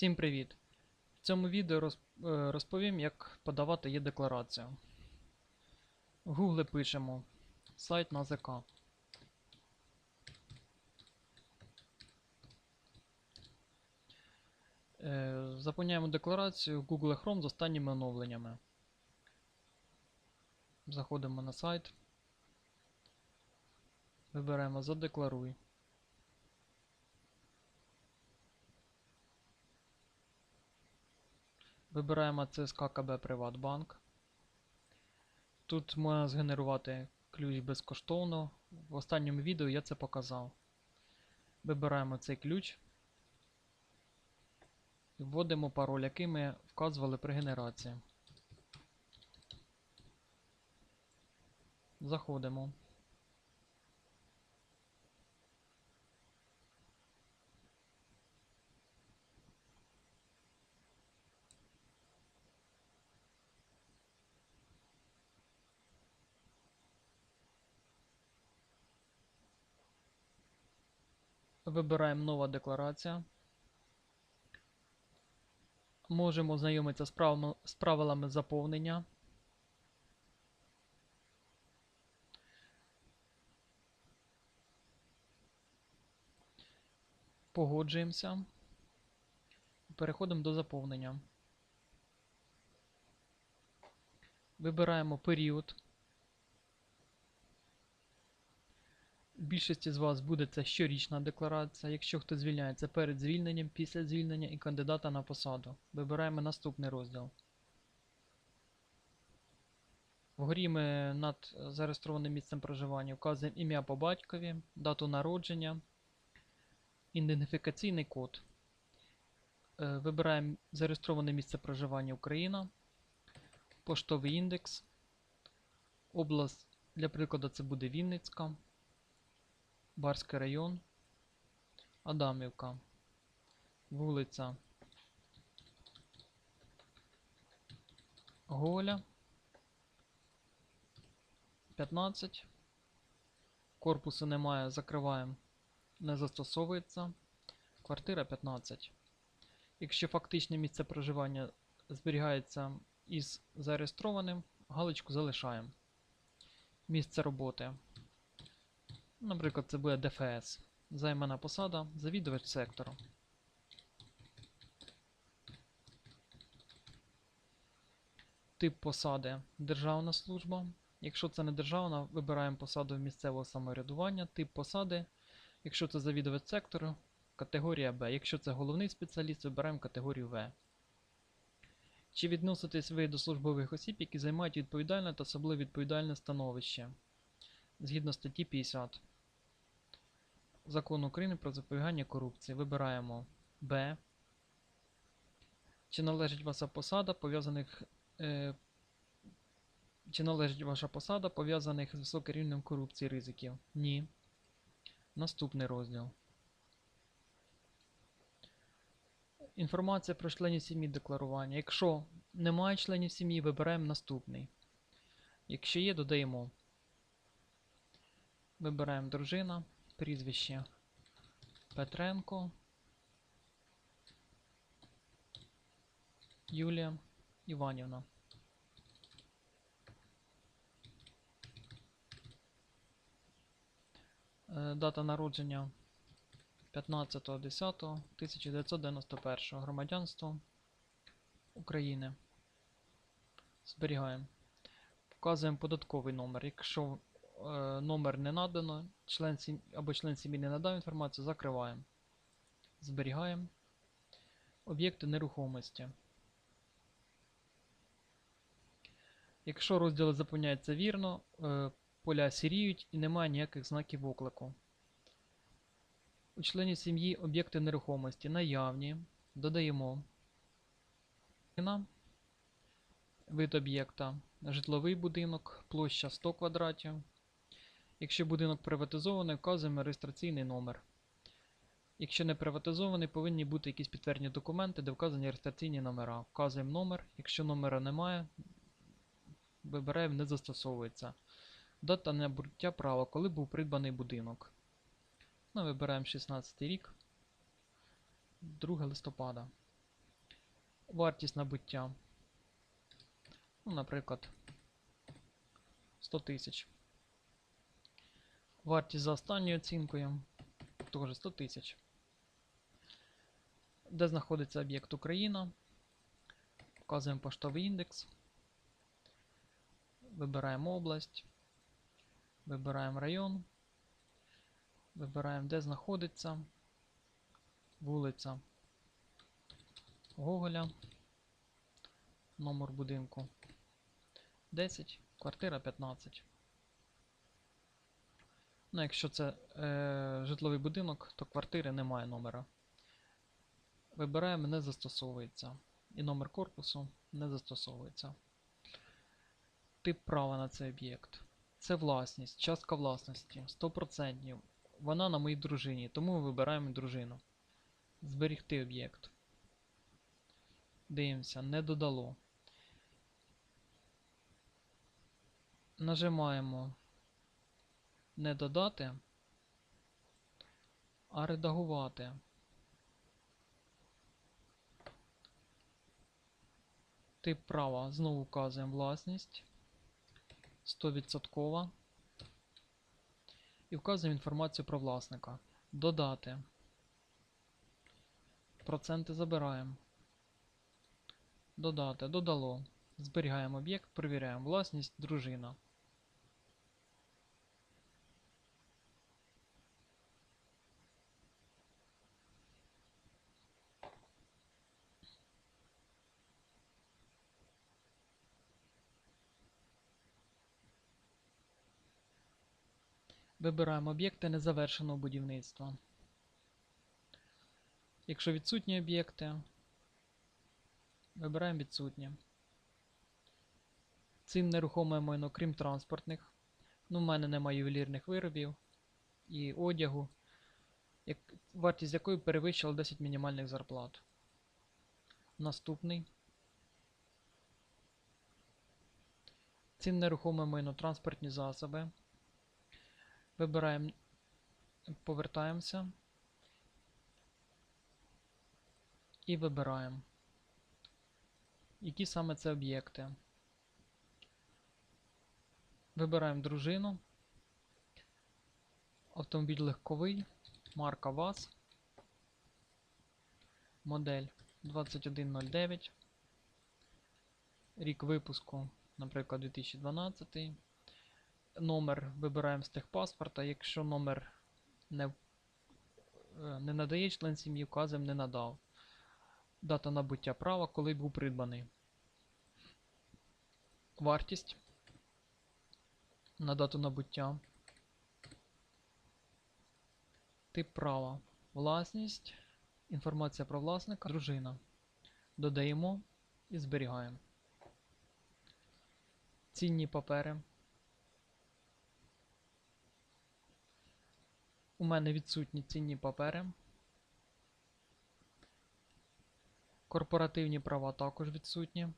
Всім привіт! В цьому відео е, розповім, як подавати є-декларацію. В Google пишемо сайт НАЗК. Е, Заповняємо декларацію в Google Chrome з останніми оновленнями. Заходимо на сайт. Вибираємо Задекларуй. Вибираємо ЦСК КБ Приватбанк. Тут можна згенерувати ключ безкоштовно. В останньому відео я це показав. Вибираємо цей ключ. І вводимо пароль, який ми вказували при генерації. Заходимо. Вибираємо нова декларація. Можемо знайомитися з, правилами- з правилами заповнення. Погоджуємося. Переходимо до заповнення. Вибираємо період. Більшості з вас буде це щорічна декларація. Якщо хтось звільняється перед звільненням, після звільнення і кандидата на посаду. Вибираємо наступний розділ. Вгорі ми над зареєстрованим місцем проживання вказуємо ім'я по батькові, дату народження, ідентифікаційний код. Е, Вибираємо зареєстроване місце проживання Україна, поштовий індекс, область, для прикладу, це буде Вінницька. Барський район, Адамівка, вулиця Голя, 15. Корпусу немає, закриваємо, не застосовується. Квартира 15. Якщо фактичне місце проживання зберігається із зареєстрованим, галочку залишаємо. Місце роботи. Наприклад, це буде ДФС. Займана посада, завідувач сектору. Тип посади Державна служба. Якщо це не державна, вибираємо посаду місцевого самоврядування, тип посади. Якщо це завідувач сектору, категорія Б. Якщо це головний спеціаліст, вибираємо категорію В. Чи відноситесь ви до службових осіб, які займають відповідальне та особливо відповідальне становище? Згідно статті 50 Закону України про запобігання корупції. Вибираємо Б. Чи належить ваша посада пов'язаних. Е, чи належить ваша посада пов'язаних з високим рівнем корупції ризиків? Ні. Наступний розділ. Інформація про членів сім'ї декларування. Якщо немає членів сім'ї, вибираємо наступний. Якщо є, додаємо. Вибираємо дружина, прізвище Петренко. Юлія Іванівна. Е, Дата народження 15.10.1991. Громадянство України. Зберігаємо. Вказуємо податковий номер. Якщо номер не надано, член сім... або член сім'ї не надав інформацію, закриваємо. Зберігаємо. Об'єкти нерухомості. Якщо розділи заповняються вірно, е, поля сіріють і немає ніяких знаків оклику. У членів сім'ї об'єкти нерухомості наявні. Додаємо вид об'єкта, житловий будинок, площа 100 квадратів. Якщо будинок приватизований, вказуємо реєстраційний номер. Якщо не приватизований, повинні бути якісь підтвердні документи, де вказані реєстраційні номера. Вказуємо номер. Якщо номера немає, вибираємо не застосовується. Дата набуття права, коли був придбаний будинок. Ну, вибираємо 16 рік, 2 листопада. Вартість набуття. Ну, наприклад, 100 тисяч. Вартість за останньою оцінкою теж 100 тисяч. Де знаходиться об'єкт Україна? Вказуємо поштовий індекс. Вибираємо область. Вибираємо район. Вибираємо, де знаходиться вулиця Гоголя. Номер будинку 10, квартира 15. Ну, якщо це е, житловий будинок, то квартири немає номера. Вибираємо не застосовується. І номер корпусу не застосовується. Тип права на цей об'єкт. Це власність, частка власності 100%. Вона на моїй дружині, тому ми вибираємо дружину. Зберігти об'єкт. Дивимося, не додало. Нажимаємо не додати, а редагувати. Тип права знову вказуємо власність 100%. І вказуємо інформацію про власника. Додати. Проценти забираємо. Додати. Додало. Зберігаємо об'єкт, перевіряємо власність, дружина. Вибираємо об'єкти незавершеного будівництва. Якщо відсутні об'єкти, вибираємо відсутні. Цін нерухоме майно, крім транспортних. Ну, в мене немає ювелірних виробів і одягу, як, вартість якої перевищила 10 мінімальних зарплат. Наступний. Цін нерухоме майно, транспортні засоби. Вибираємо, повертаємося. І вибираємо, які саме це об'єкти. Вибираємо дружину, автомобіль легковий, марка ВАЗ, модель 2109, рік випуску, наприклад, 2012. Номер вибираємо з техпаспорта. Якщо номер не, е, не надає член сім'ї, вказуємо не надав. Дата набуття права, коли був придбаний. Вартість на дату набуття. Тип права. Власність. Інформація про власника. Дружина. Додаємо і зберігаємо. Цінні папери. У мене відсутні цінні папери. Корпоративні права також відсутні.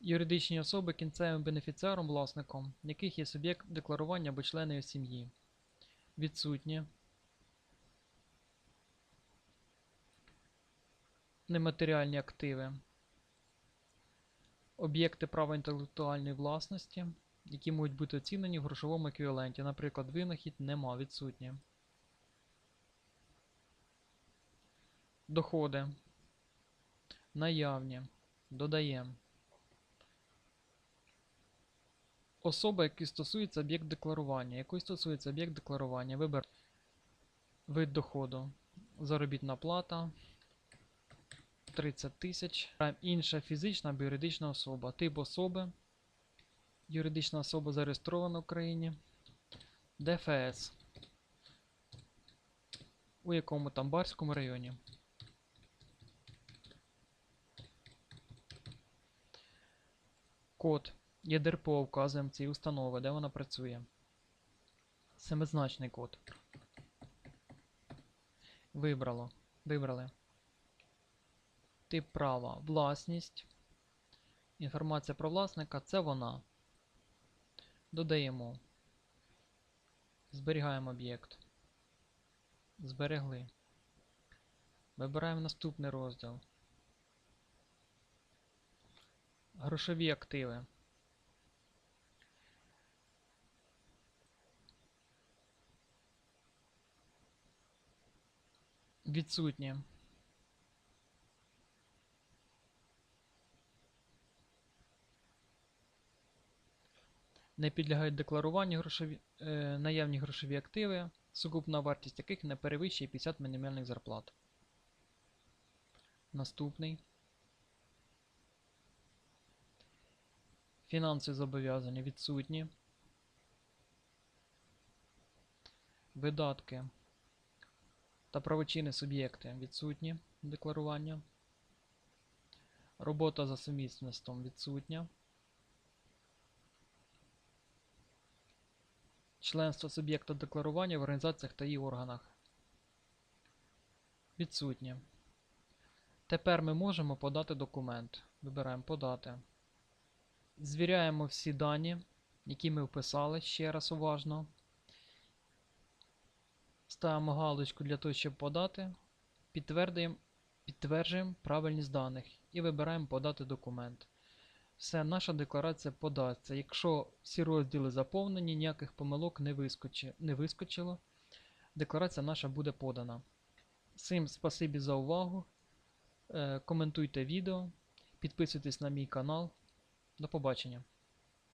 Юридичні особи кінцевим бенефіціаром власником, яких є суб'єкт декларування або члени сім'ї. Відсутні. Нематеріальні активи. Об'єкти права інтелектуальної власності які можуть бути оцінені в грошовому еквіваленті. Наприклад, винахід нема відсутні. Доходи. Наявні. Додаємо. Особа, який стосується об'єкт декларування. Якої стосується об'єкт декларування. Вибер вид доходу. Заробітна плата. 30 тисяч. Інша фізична або юридична особа. Тип особи. Юридична особа зареєстрована в Україні. ДФС. У якому там Барському районі. Код ЄДРПО вказуємо цієї установи, де вона працює. Семизначний код. Вибрало. Вибрали. Тип права. Власність. Інформація про власника це вона. Додаємо. Зберігаємо об'єкт. Зберегли. Вибираємо наступний розділ. Грошові активи. Відсутні. Не підлягають декларуванню грошові, е, наявні грошові активи, сукупна вартість яких не перевищує 50 мінімальних зарплат. Наступний. Фінансові зобов'язання відсутні. Видатки та правочинні суб'єкти відсутні декларування. Робота за сумісництвом відсутня. Членство суб'єкта декларування в організаціях та її органах. Відсутнє. Тепер ми можемо подати документ. Вибираємо подати. Звіряємо всі дані, які ми вписали ще раз уважно. Ставимо галочку для того, щоб подати. Підтверджуємо правильність даних і вибираємо подати документ. Все, наша декларація подасться. Якщо всі розділи заповнені, ніяких помилок не, вискочи, не вискочило, декларація наша буде подана. Всім спасибі за увагу. Е, Коментуйте відео, підписуйтесь на мій канал. До побачення.